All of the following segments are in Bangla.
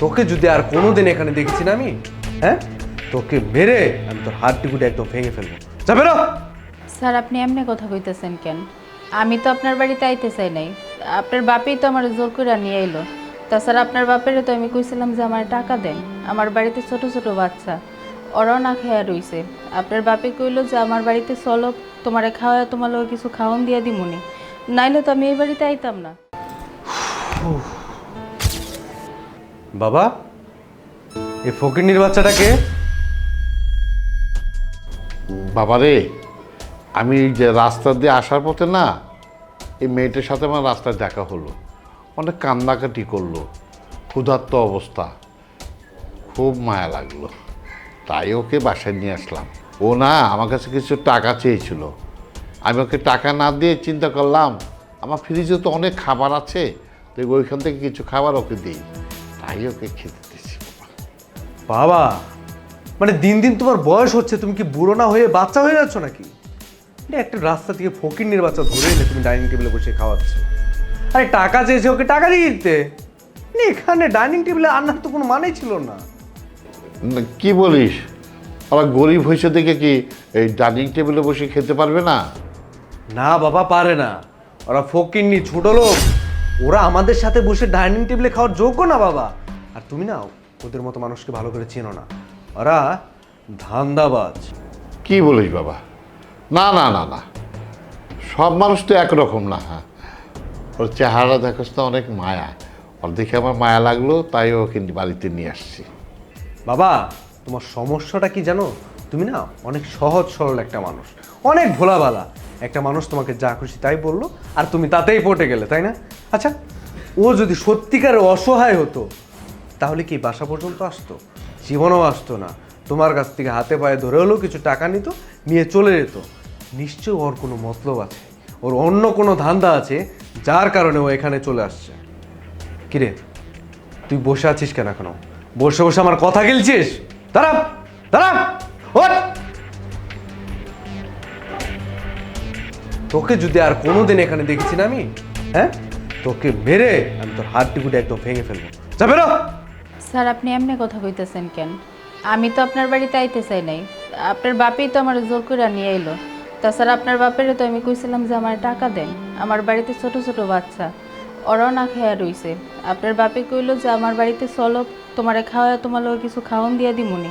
তোকে যদি আর কোনোদিন এখানে দেখেছি না আমি হ্যাঁ? তোকে মেরে আমি তোর হাত টিকুটে একদম ভেঙে ফেলব। যাবে না স্যার আপনি এমনি কথা কইতেছেন কেন? আমি তো আপনার বাড়িতে আইতে চাই নাই। আপনার বাপেই তো আমার জোর করে নিয়ে এলো তাছাড়া আপনার বাপের তো আমি কইছিলাম যে আমার টাকা দেন। আমার বাড়িতে ছোট ছোট বাচ্চা ওরাও না খেয়া রইছে। আপনার বাপে কইলো যে আমার বাড়িতে চলো তোমারে খাওয়া তোমার কিছু খাওয়ান দিয়া দিমুনি। নাইলে তো আমি এই বাড়িতে আইতাম না। বাবা, এই ফকিরনির বাচ্চাটাকে বাবা রে, আমি যে রাস্তা দিয়ে আসার পথে না, এই মেয়েটার সাথে আমার রাস্তায় দেখা হলো। অনেক কান্নাকাটি করল। ক্ষুধার্ত অবস্থা। খুব মায়া লাগল। তাই ওকে বাসায় নিয়ে আসলাম। ও না, আমার কাছে কিছু টাকা চেয়েছিল। আমি ওকে টাকা না দিয়ে চিন্তা করলাম, আমার ফ্রিজে তো অনেক খাবার আছে তো ওইখান থেকে কিছু খাবার ওকে দিই। তাই ওকে খেতে দিচ্ছি বাবা। মানে দিন দিন তোমার বয়স হচ্ছে তুমি কি বুড়ো না হয়ে বাচ্চা হয়ে যাচ্ছ নাকি? একটা রাস্তা থেকে ফকিরনির বাচ্চা ধরে এনে তুমি ডাইনিং টেবিলে বসে খাওয়াচ্ছ। আরে টাকা চেয়েছে ওকে টাকা দিয়ে দিতে। না, এখানে ডাইনিং টেবিলে আনার তো কোনো মানেই ছিল না। না, কি বলিস? ওরা গরিব হয়েছে দেখে কি এই ডাইনিং টেবিলে বসে খেতে পারবে না? না বাবা পারে না। ওরা ফকিরনি ছোট লোক। ওরা আমাদের সাথে বসে ডাইনিং টেবিলে খাওয়ার যোগ্য না বাবা। আর তুমি না ওদের মতো মানুষকে ভালো করে চেনো না। ওরা ধান্দাবাজ। কি বলিস বাবা? না না না না। সব মানুষ তো একরকম না হ্যাঁ? ওর চেহারা দেখোস তো অনেক মায়া। ওর দেখে আমার মায়া লাগল তাই ওকে বাড়িতে নিয়ে আসছি। বাবা তোমার সমস্যাটা কি জানো? তুমি না অনেক সহজ সরল একটা মানুষ। অনেক ভোলাবালা একটা মানুষ তোমাকে যা খুশি তাই বলল আর তুমি তাতেই পটে গেলে তাই না? আচ্ছা ও যদি সত্যিকার অসহায় হতো, তাহলে কি বাসা পর্যন্ত আসতো? জীবনও আসতো না। তোমার কাছ থেকে হাতে পায়ে ধরে হলেও কিছু টাকা নিত, নিয়ে চলে যেত। নিশ্চয় ওর কোনো মতলব আছে। ওর অন্য কোনো ধান্দা আছে, যার কারণে ও এখানে চলে আসছে। কিরে, তুই বসে আছিস কেন এখনও? বসে বসে আমার কথা গেলছিস? দাঁড়া দাঁড়া, ওঠ! তোকে যদি আর কোনোদিন এখানে দেখেছি না আমি হ্যাঁ? তোকে মেরে আমি তোর হাত টিকুটে একদম ভেঙে ফেলব। যাবে না স্যার, আপনি এমনি কথা কইতেছেন কেন? আমি তো আপনার বাড়িতে আইতে চাই নাই। আপনার বাপেই তো আমার জোর করে নিয়ে এলো তাছাড়া আপনার বাপের তো আমি কইছিলাম যে আমার টাকা দেন। আমার বাড়িতে ছোট ছোট বাচ্চা। ওরাও না খেয়া রইছে। আপনার বাপে কইলো যে আমার বাড়িতে চলো, তোমারে খাওয়া তোমার লোক কিছু খাওয়ান দিয়া দিমুনি।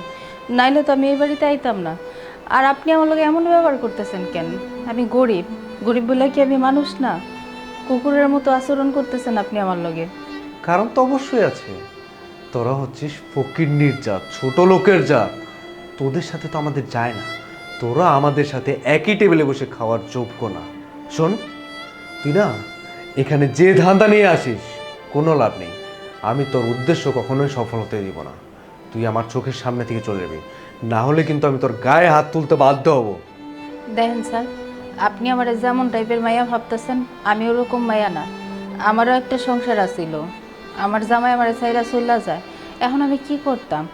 নাইলে তো আমি এই বাড়িতে আইতাম না। আর আপনি আমার লোক এমন ব্যবহার করতেছেন কেন? আমি গরিব। গরিব বলে কি আমি মানুষ না? কুকুরের মতো আচরণ করতেছেন আপনি আমার লগে। কারণ তো অবশ্যই আছে। তোরা হচ্ছিস ফকির জাত ছোট লোকের জাত। তোদের সাথে তো আমাদের যায় না। তোরা আমাদের সাথে একই টেবিলে বসে খাওয়ার যোগ্য না। শোন তুই না এখানে যে ধান্দা নিয়ে আসিস কোনো লাভ নেই। আমি তোর উদ্দেশ্য কখনোই সফল হতে দিব না। তুই আমার চোখের সামনে থেকে চলে যাবি। না হলে কিন্তু আমি তোর গায়ে হাত তুলতে বাধ্য হব। দেখেন স্যার আপনি আমার যেমন টাইপের মায়া ভাবতেছেন আমি ওরকম মায়া না। আমারও একটা সংসার আছিল। আমার জামাই আমার সাইরা চল্লা যায়। এখন আমি কি করতাম?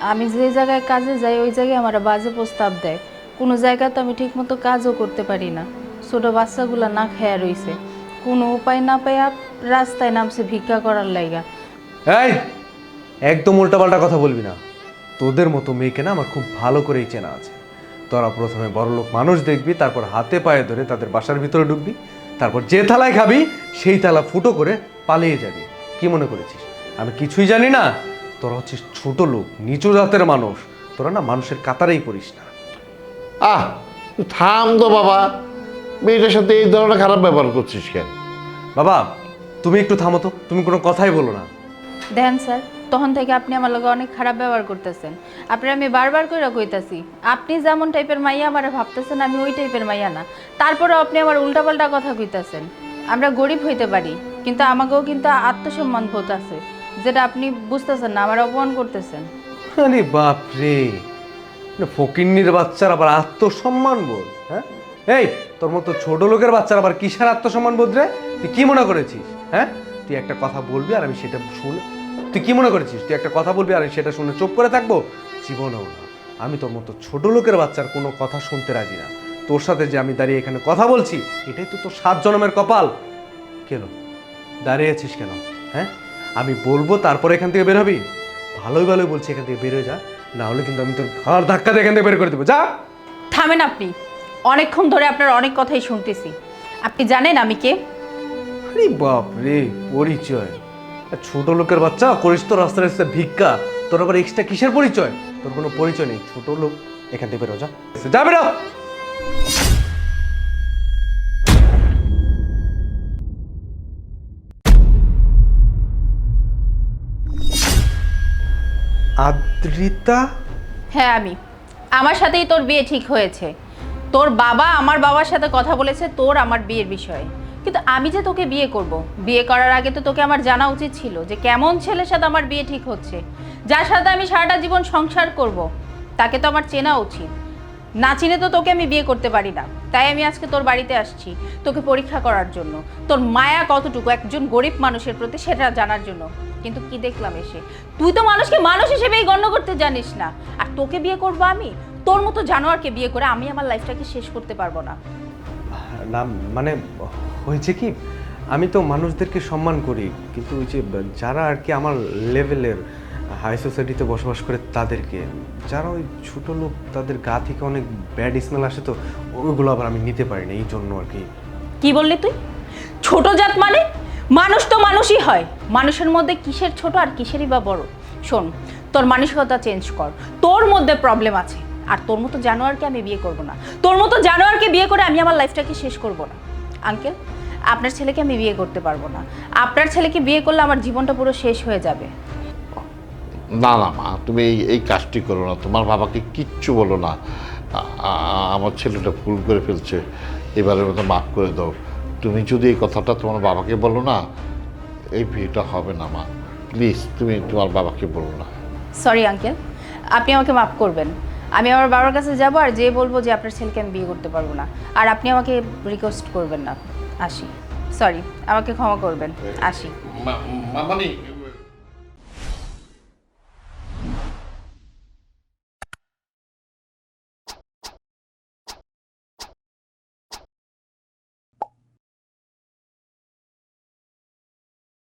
আমি যে জায়গায় কাজে যাই, ওই জায়গায় আমার বাজে প্রস্তাব দেয়। কোনো জায়গায় তো আমি ঠিকমতো কাজও করতে পারি না। ছোটো বাচ্চাগুলো না খেয়া রইছে। কোনো উপায় না পাইয়া রাস্তায় নামছে ভিক্ষা করার লাইগা। এই, একদম উল্টাপাল্টা কথা বলবি না। তোদের মতো মেয়েকে না আমার খুব ভালো করেই চেনা আছে। তোরা প্রথমে বড়লোক মানুষ দেখবি তারপর হাতে পায়ে ধরে তাদের বাসার ভিতরে ঢুকবি তারপর যে থালায় খাবি সেই থালা ফুটো করে পালিয়ে যাবি। কি মনে করেছিস? আমি কিছুই জানি না। তোরা হচ্ছিস ছোট লোক নিচু জাতের মানুষ। তোরা না মানুষের কাতারেই পড়িস না। আহ থাম তো বাবা। মেয়েটার সাথে এই ধরনের খারাপ ব্যবহার করছিস কেন? বাবা তুমি একটু থামো তো তুমি কোনো কথাই বলো না। দেখেন স্যার। তখন থেকে আপনি আমার লগে অনেক খারাপ ব্যবহার করতেছেন। আপনি আমি বারবার করে কইতাছি, আপনি যেমন টাইপের মাইয়া, আমার ভাবতেছেন আমি ওই টাইপের মাইয়া না। তারপরেও আপনি আমার উল্টাপাল্টা কথা কইতাছেন। আমরা গরিব হইতে পারি, কিন্তু আমাকেও কিন্তু আত্মসম্মান বোধ আছে, যেটা আপনি বুঝতেছেন না, আমার অপমান করতেছেন। আরে বাপরে ফকিন্নির বাচ্চার আবার আত্মসম্মান বোধ হ্যাঁ? এই, তোর মতো ছোট লোকের বাচ্চার আবার কিসের আত্মসম্মান বোধ রে? তুই কি মনে করেছিস হ্যাঁ? তুই একটা কথা বলবি আর আমি সেটা শুনে তুই কি মনে করেছিস? তুই একটা কথা বলবি আর সেটা শুনে চুপ করে থাকব? জীবনেও না। আমি তোর মতো ছোট লোকের বাচ্চার কোনো কথা শুনতে রাজি না। তোর সাথে যে আমি দাঁড়িয়ে এখানে কথা বলছি এটাই তো তোর সাত জনমের কপাল। কেন দাঁড়িয়ে আছিস কেন? হ্যাঁ? আমি বলব তারপরে এখান থেকে বের হবি? ভালোই ভালোই বলছি এখান থেকে বেরোয় যা। না হলে কিন্তু আমি তোর ঘর ধাক্কা দিয়ে এখান থেকে বের করে দেবো। যা! থামেন আপনি। অনেকক্ষণ ধরে আপনার অনেক কথাই শুনতেছি। আপনি জানেন আমি কে? আরে বাপ রে পরিচয়। ছোট লোকের বাচ্চা, করিস তো রাস্তায় রাস্তায় ভিক্ষা। তোর আবার এক্সট্রা কিসের পরিচয়? তোর কোনো পরিচয় নেই। ছোট লোক, এখান থেকে বেরো, যা। যা, বেরো! আদ্রিতা? হ্যাঁ আমি। আমার সাথেই তোর বিয়ে ঠিক হয়েছে। তোর বাবা আমার বাবার সাথে কথা বলেছে, তোর আমার বিয়ের বিষয়ে। কিন্তু আমি যে তোকে বিয়ে করব, বিয়ে করার আগে তো তোকে আমার জানা উচিত ছিল যে কেমন ছেলের সাথে আমার বিয়ে ঠিক হচ্ছে। যার সাথে আমি সারাটা জীবন সংসার করব, তাকে তো আমার চেনা উচিত। না চিনে তো তোকে আমি বিয়ে করতে পারি না। তাই আমি আজকে তোর বাড়িতে আসছি, তোকে পরীক্ষা করার জন্য। তোর মায়া কতটুকু একজন গরিব মানুষের প্রতি সেটা জানার জন্য। কিন্তু কি দেখলাম এসে? তুই তো মানুষকে মানুষ হিসেবেই গণ্য করতে জানিস না। আর তোকে বিয়ে করব আমি? তোর মতো জানোয়ারকে বিয়ে করে আমি আমার লাইফটাকে শেষ করতে পারব না। না মানে হয়েছে কি, আমি তো মানুষদেরকে সম্মান করি, কিন্তু ওই যে যারা আর কি আমার লেভেলের হাই সোসাইটিতে বসবাস করে তাদেরকে, যারা ওই ছোটো লোক তাদের গা থেকে অনেক ব্যাড স্মেল আসে তো, ওইগুলো আবার আমি নিতে পারি না, এই জন্য আর কি। কি বললি তুই? ছোট জাত মানে? মানুষ তো মানুষই হয়। মানুষের মধ্যে কিসের ছোট আর কিসেরই বা বড়? শোন, তোর মানসিকতা চেঞ্জ কর। তোর মধ্যে প্রবলেম আছে। আর তোর মতো জানোয়ারকে আমি বিয়ে করব না। তোর মতো জানোয়ারকে বিয়ে করে আমি আমার লাইফটাকে শেষ করব না। আঙ্কেল আপনার ছেলেকে আমি বিয়ে করতে পারব না। আপনার ছেলেকে বিয়ে করলে আমার জীবনটা পুরো শেষ হয়ে যাবে। না না মা তুমি এই এই কাজটি করো না। তোমার বাবাকে কিচ্ছু বলো না। আমার ছেলেটা ভুল করে ফেলছে। এবারের মতো মাফ করে দাও। তুমি যদি এই কথাটা তোমার বাবাকে বলো না এই বিয়েটা হবে না মা। প্লিজ তুমি তোমার বাবাকে বলো না। সরি আঙ্কেল আপনি আমাকে মাফ করবেন। আমি আমার বাবার কাছে যাব আর যে বলব যে আপনার ছেলেকে আমি বিয়ে করতে পারব না। আর আপনি আমাকে রিকোয়েস্ট করবেন না। আসি। সরি আমাকে ক্ষমা করবেন। আসি। মানে